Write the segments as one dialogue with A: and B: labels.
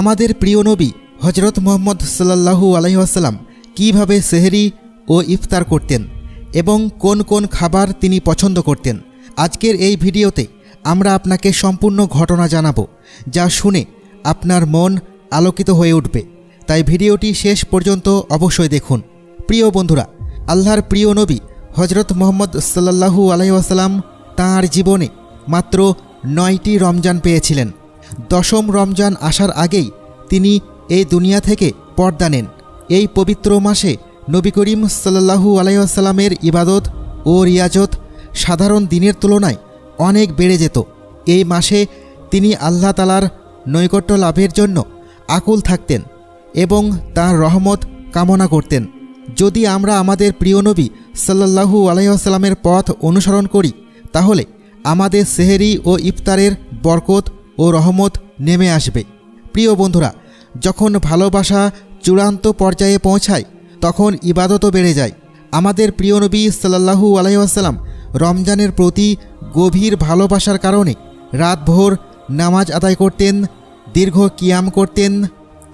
A: আমাদের প্রিয় নবী হজরত মোহাম্মদ সাল্লাহু আলহিহাসাল্লাম কীভাবে সেহরি ও ইফতার করতেন এবং কোন কোন খাবার তিনি পছন্দ করতেন, আজকের এই ভিডিওতে আমরা আপনাকে সম্পূর্ণ ঘটনা জানাব, যা শুনে আপনার মন আলোকিত হয়ে উঠবে। তাই ভিডিওটি শেষ পর্যন্ত অবশ্যই দেখুন। প্রিয় বন্ধুরা, আল্লাহর প্রিয় নবী হজরত মোহাম্মদ সাল্লাহু আলহিহাসাল্লাম তাঁর জীবনে মাত্র নয়টি রমজান পেয়েছিলেন। দশম রমজান আসার আগেই তিনি এই দুনিয়া থেকে পর্দা নেন। এই পবিত্র মাসে নবী করিম সাল্লাহু আলাইসাল্লামের ইবাদত ও রিয়াজত সাধারণ দিনের তুলনায় অনেক বেড়ে যেত। এই মাসে তিনি আল্লাহ তালার নৈকট্য লাভের জন্য আকুল থাকতেন এবং তার রহমত কামনা করতেন। যদি আমরা আমাদের প্রিয় নবী সাল্লাহু আলাইসাল্লামের পথ অনুসরণ করি, তাহলে আমাদের সেহেরি ও ইফতারের বরকত ও রহমত নেমে আসবে। প্রিয় বন্ধুরা, যখন ভালোবাসা চূড়ান্ত পর্যায়ে পৌঁছায়, তখন ইবাদতও বেড়ে যায়। আমাদের প্রিয় নবী সাল্লাহু আলাইসাল্লাম রমজানের প্রতি গভীর ভালোবাসার কারণে রাতভর নামাজ আদায় করতেন, দীর্ঘ কিয়াম করতেন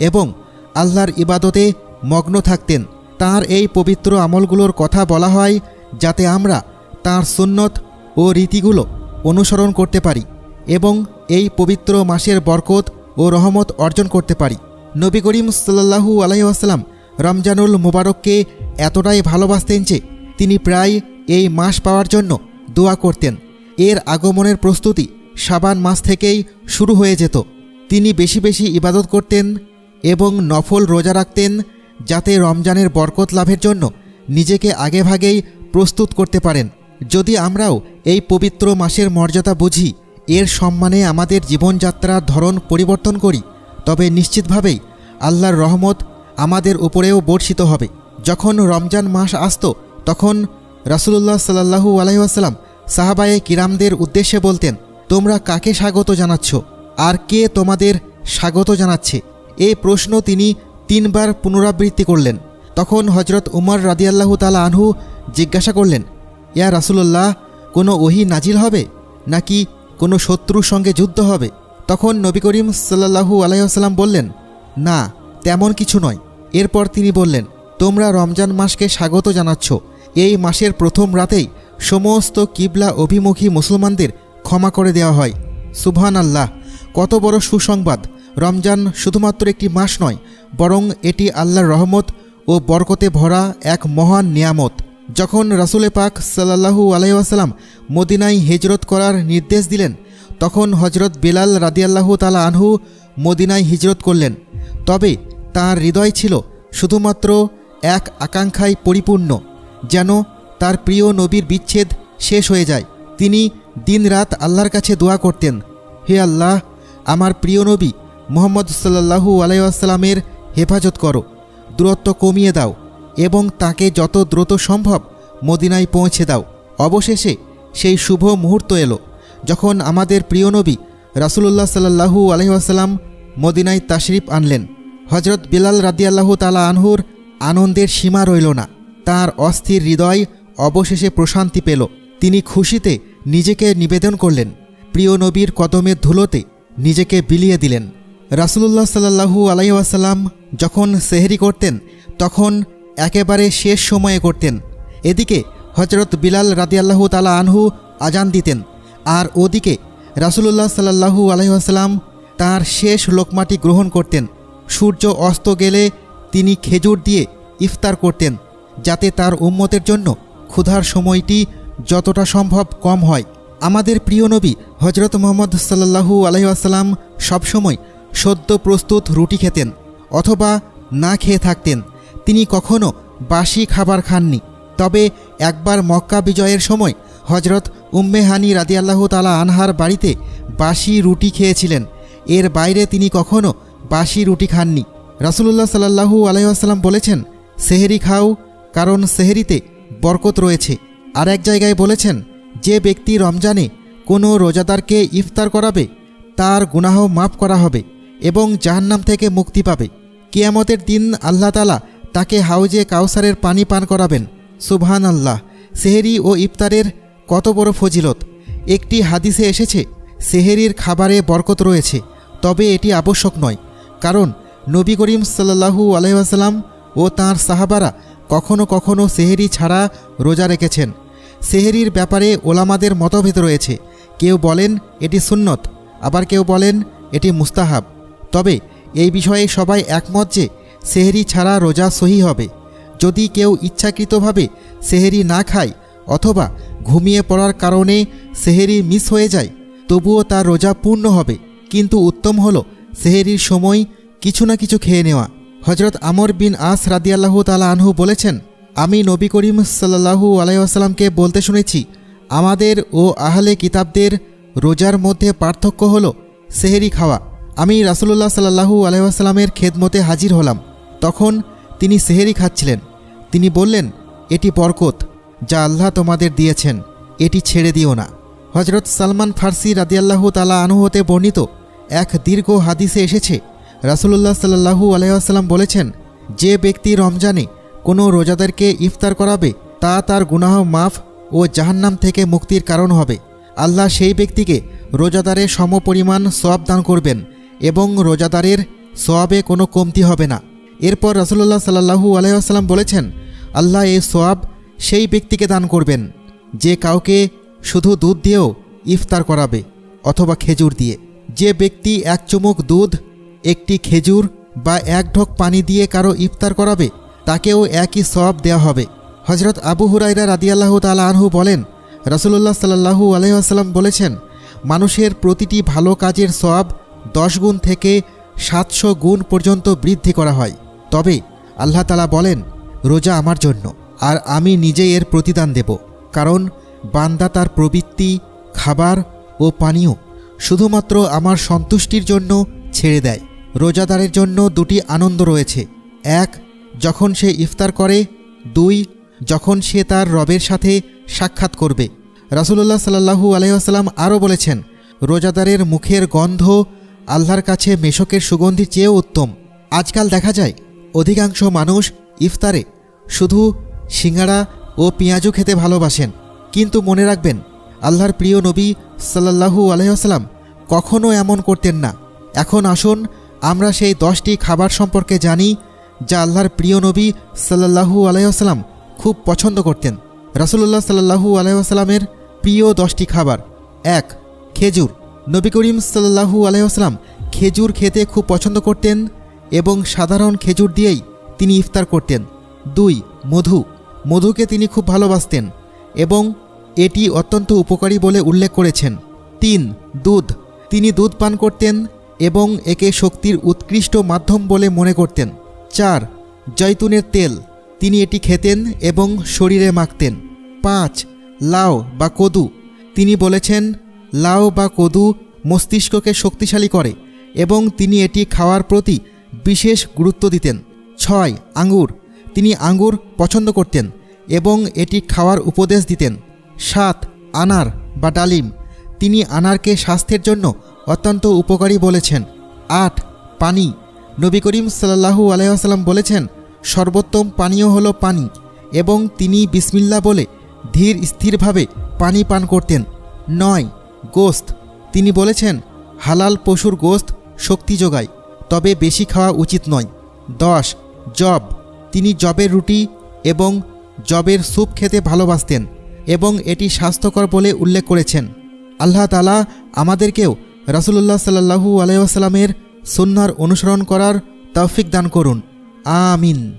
A: এবং আল্লাহর ইবাদতে মগ্ন থাকতেন। তার এই পবিত্র আমলগুলোর কথা বলা হয় যাতে আমরা তার সুন্নত ও রীতিগুলো অনুসরণ করতে পারি এবং এই পবিত্র মাসের বরকত ও রহমত অর্জন করতে পারি। নবী করিম সাল্লাহু আলহিহাস্লাম রমজানুল মুবারককে এতটাই ভালোবাসতেন যে তিনি প্রায় এই মাস পাওয়ার জন্য দোয়া করতেন। এর আগমনের প্রস্তুতি সাবান মাস থেকেই শুরু হয়ে যেত। তিনি বেশি বেশি ইবাদত করতেন এবং নফল রোজা রাখতেন যাতে রমজানের বরকত লাভের জন্য নিজেকে আগেভাগেই প্রস্তুত করতে পারেন। যদি আমরাও এই পবিত্র মাসের মর্যাদা বুঝি এর সম্মানে আমাদের জীবনযাত্রার ধরন পরিবর্তন করি, তবে নিশ্চিতভাবেই আল্লাহর রহমত আমাদের উপরেও বর্ষিত হবে। যখন রমজান মাস আসত, তখন রাসুলুল্লাহ সাল্লাহু আলহিহাস্লাম সাহাবায়ে কিরামদের উদ্দেশ্যে বলতেন, তোমরা কাকে স্বাগত জানাচ্ছ? আর কে তোমাদের স্বাগত জানাচ্ছে? এই প্রশ্ন তিনি তিনবার পুনরাবৃত্তি করলেন। তখন হজরত উমর রাদিয়াল্লাহু তালা আনহু জিজ্ঞাসা করলেন, ইয়া রাসুলল্লাহ, কোনো ওহি নাজিল হবে? নাকি কোনো শত্রুর সঙ্গে যুদ্ধ হবে? তখন নবী করিম সাল্লাহু আলাইসাল্লাম বললেন, না, তেমন কিছু নয়। এরপর তিনি বললেন, তোমরা রমজান মাসকে স্বাগত জানাচ্ছ। এই মাসের প্রথম রাতেই সমস্ত কিবলা অভিমুখী মুসলমানদের ক্ষমা করে দেওয়া হয়। সুবহান আল্লাহ কত বড় সুসংবাদ। রমজান শুধুমাত্র একটি মাস নয়, বরং এটি আল্লাহর রহমত ও বরকতে ভরা এক মহান নিয়ামত। যখন রাসুলে পাক সাল্লাহু আলাইসাল্লাম মদিনায় হিজরত করার নির্দেশ দিলেন, তখন হজরত বেলাল রাদিয়াল্লাহু তালা আনহু মদিনায় হিজরত করলেন। তবে তার হৃদয় ছিল শুধুমাত্র এক আকাঙ্ক্ষায় পরিপূর্ণ, যেন তার প্রিয় নবীর বিচ্ছেদ শেষ হয়ে যায়। তিনি দিনরাত আল্লাহর কাছে দোয়া করতেন, হে আল্লাহ, আমার প্রিয় নবী মোহাম্মদ সাল্লাহু আলাইসাল্লামের হেফাজত করো, দূরত্ব কমিয়ে দাও এবং তাকে যত দ্রুত সম্ভব মদিনায় পৌঁছে দাও। অবশেষে সেই শুভ মুহূর্ত এলো, যখন আমাদের প্রিয় নবী রাসুলুল্লাহ সাল্লাহু আলহিহাসাল্লাম মদিনায় তাশরিফ আনলেন। হজরত বিলাল রাদিয়াল্লাহু তালা আনহুর আনন্দের সীমা রইল না। তার অস্থির হৃদয় অবশেষে প্রশান্তি পেল। তিনি খুশিতে নিজেকে নিবেদন করলেন। প্রিয় নবীর কদমের ধুলোতে নিজেকে বিলিয়ে দিলেন। রাসুলুল্লাহ সাল্লাহু আলাইসাল্লাম যখন সেহরি করতেন, তখন একেবারে শেষ সময়ে করতেন। এদিকে হজরত বিলাল রাদিয়াল্লাহু তালা আনহু আজান দিতেন, আর ওদিকে রাসুলুল্লাহ সাল্লাহু আলহিহাস্লাম তার শেষ লোকমাটি গ্রহণ করতেন। সূর্য অস্ত গেলে তিনি খেজুর দিয়ে ইফতার করতেন, যাতে তার উম্মতের জন্য ক্ষুধার সময়টি যতটা সম্ভব কম হয়। আমাদের প্রিয় নবী হজরত মোহাম্মদ সাল্লাহু আলহিহাস্লাম সবসময় সদ্য প্রস্তুত রুটি খেতেন, অথবা না খেয়ে থাকতেন। তিনি কখনো বাসি খাবার খাননি। তবে একবার মক্কা বিজয়ের সময় হজরত উম্মেহানি রাদিয়াল্লাহু তালা আনহার বাড়িতে বাসি রুটি খেয়েছিলেন। এর বাইরে তিনি কখনো বাসি রুটি খাননি। রাসুলুল্লাহ সাল্লাহু আলহিহাস্লাম বলেছেন, সেহেরি খাও, কারণ সেহেরিতে বরকত রয়েছে। আর এক জায়গায় বলেছেন, যে ব্যক্তি রমজানে কোনো রোজাদারকে ইফতার করাবে, তার গুনাহ মাফ করা হবে এবং জাহান্নাম থেকে মুক্তি পাবে। কিয়ামতের দিন আল্লাহ তালা তাকে হাউজে কাউসারের পানি পান করাবেন। সুবহান আল্লাহ সেহেরি ও ইফতারের কত বড় ফজিলত। একটি হাদিসে এসেছে, সেহেরির খাবারে বরকত রয়েছে, তবে এটি আবশ্যক নয়, কারণ নবী করিম সাল্লাহু আলহাম ও তাঁর সাহাবারা কখনো কখনো সেহেরি ছাড়া রোজা রেখেছেন। সেহেরির ব্যাপারে ওলামাদের মতভেদ রয়েছে। কেউ বলেন এটি সুন্নত, আবার কেউ বলেন এটি মুস্তাহাব। তবে এই বিষয়ে সবাই একমত যে সেহেরি ছাড়া রোজা সহি হবে। যদি কেউ ইচ্ছাকৃতভাবে সেহেরি না খায় অথবা ঘুমিয়ে পড়ার কারণে সেহেরি মিস হয়ে যায়, তবুও তার রোজা পূর্ণ হবে। কিন্তু উত্তম হল সেহেরির সময় কিছু না কিছু খেয়ে নেওয়া। হজরত আমর বিন আস রাদিয়াল্লাহু তালা আনহু বলেছেন, আমি নবী করিম সাল্লাহু আলাইসাল্লামকে বলতে শুনেছি, আমাদের ও আহলে কিতাবদের রোজার মধ্যে পার্থক্য হল সেহেরি খাওয়া। আমি রাসুলুল্লাহ সাল্লাহু আলাইসাল্লামের খেদমতে হাজির হলাম। তখন তিনি সেহেরি খাচ্ছিলেন। তিনি বললেন, এটি বরকত, যা আল্লাহ তোমাদের দিয়েছেন। এটি ছেড়ে দিও না। হজরত সালমান ফার্সি রাদিয়াল্লাহু তালা আনহু হতে বর্ণিত এক দীর্ঘ হাদিসে এসেছে, রাসুলুল্লাহ সাল্লাহু আলাইসাল্লাম বলেছেন, যে ব্যক্তি রমজানে কোনো রোজাদারকে ইফতার করাবে, তা তার গুনাহ মাফ ও জাহান্নাম থেকে মুক্তির কারণ হবে। আল্লাহ সেই ব্যক্তিকে রোজাদারের সমপরিমাণ সওয়াব দান করবেন এবং রোজাদারের সোয়াবে কোনো কমতি হবে না। এরপর রাসুল্লাহ সাল্লাহু আলাইসাল্লাম বলেছেন, আল্লাহ এই সোয়াব সেই ব্যক্তিকে দান করবেন, যে কাউকে শুধু দুধ দিয়েও ইফতার করাবে অথবা খেজুর দিয়ে। যে ব্যক্তি এক চুমুক দুধ, একটি খেজুর বা এক ঢোক পানি দিয়ে কারও ইফতার করাবে, তাকেও একই সব দেওয়া হবে। হজরত আবু হুরাইরা রাদিয়াল্লাহু তালা আনহু বলেন রসুল্লাহ সাল্লাহু আলহাম বলেছেন, মানুষের প্রতিটি ভালো কাজের সব দশ গুণ থেকে সাতশো গুণ পর্যন্ত বৃদ্ধি করা হয়। তবে আল্লাহ তালা বলেন, রোজা আমার জন্য, আর আমি নিজে এর প্রতিদান দেব। কারণ বান্দা তার প্রবৃত্তি, খাবার ও পানীয় শুধুমাত্র আমার সন্তুষ্টির জন্য ছেড়ে দেয়। রোজাদারের জন্য দুটি আনন্দ রয়েছে। এক, যখন সে ইফতার করে। দুই, যখন সে তার রবের সাথে সাক্ষাৎ করবে। রাসুলুল্লাহ সাল্লাহু আলহাম আরও বলেছেন, রোজাদারের মুখের গন্ধ আল্লাহর কাছে মেশকের সুগন্ধির চেয়েও উত্তম। আজকাল দেখা যায় অধিকাংশ মানুষ ইফতারে শুধু সিঙ্গাড়া ও পেঁয়াজু খেতে ভালোবাসেন। কিন্তু মনে রাখবেন, আল্লাহর প্রিয় নবী সাল্লাহু আলহাম কখনও এমন করতেন না। এখন আসুন, আমরা সেই দশটি খাবার সম্পর্কে জানি, যা আল্লাহর প্রিয় নবী সাল্লাহু আলাইসাল্লাম খুব পছন্দ করতেন। রাসুল্লাহ সাল্লাহু আলাইসাল্লামের প্রিয় দশটি খাবার। এক, খেজুর। নবী করিম সাল্লাহু আলাইসাল্লাম খেজুর খেতে খুব পছন্দ করতেন। এবং সাধারণ খেজুর দিয়েই তিনি ইফতার করতেন। দুই, মধু। মধুকে তিনি খুব ভালোবাসতেন এবং এটি অত্যন্ত উপকারী বলে উল্লেখ করেছেন। তিন, দুধ। তিনি দুধ পান করতেন এবং একে শক্তির উৎকৃষ্ট মাধ্যম বলে মনে করতেন। চার জৈতুনের তেল। তিনি এটি খেতেন এবং শরীরে মাখতেন। পাঁচ, লাউ বা কদু। তিনি বলেছেন, লাউ বা কদু মস্তিষ্ককে শক্তিশালী করে এবং তিনি এটি খাওয়ার প্রতি বিশেষ গুরুত্ব দিতেন। ছয়, আঙ্গুর। তিনি আঙ্গুর পছন্দ করতেন এবং এটি খাওয়ার উপদেশ দিতেন। সাত, আনার বা ডালিম। তিনি আনারকে স্বাস্থ্যের জন্য অত্যন্ত উপকারী বলেছেন। আট, পানি। নবী করিম সাল্লাহু আলাইসাল্লাম বলেছেন, সর্বোত্তম পানীয় হলো পানি এবং তিনি বিসমিল্লা বলে ধীর স্থিরভাবে পানি পান করতেন। নয়, গোস্ত। তিনি বলেছেন, হালাল পশুর গোস্ত শক্তি যোগায়। তবে বেশি খাওয়া উচিত নয়। দশ, জব। তিনি জবের রুটি এবং জবের স্যুপ খেতে ভালোবাসতেন এবং এটি স্বাস্থ্যকর বলে উল্লেখ করেছেন। আল্লাহ তালা আমাদেরকেও রাসুলুল্লাহ সাল্লাহু আলাইসাল্লামের সুন্নার অনুসরণ করার তৌফিক দান করুন। আমিন।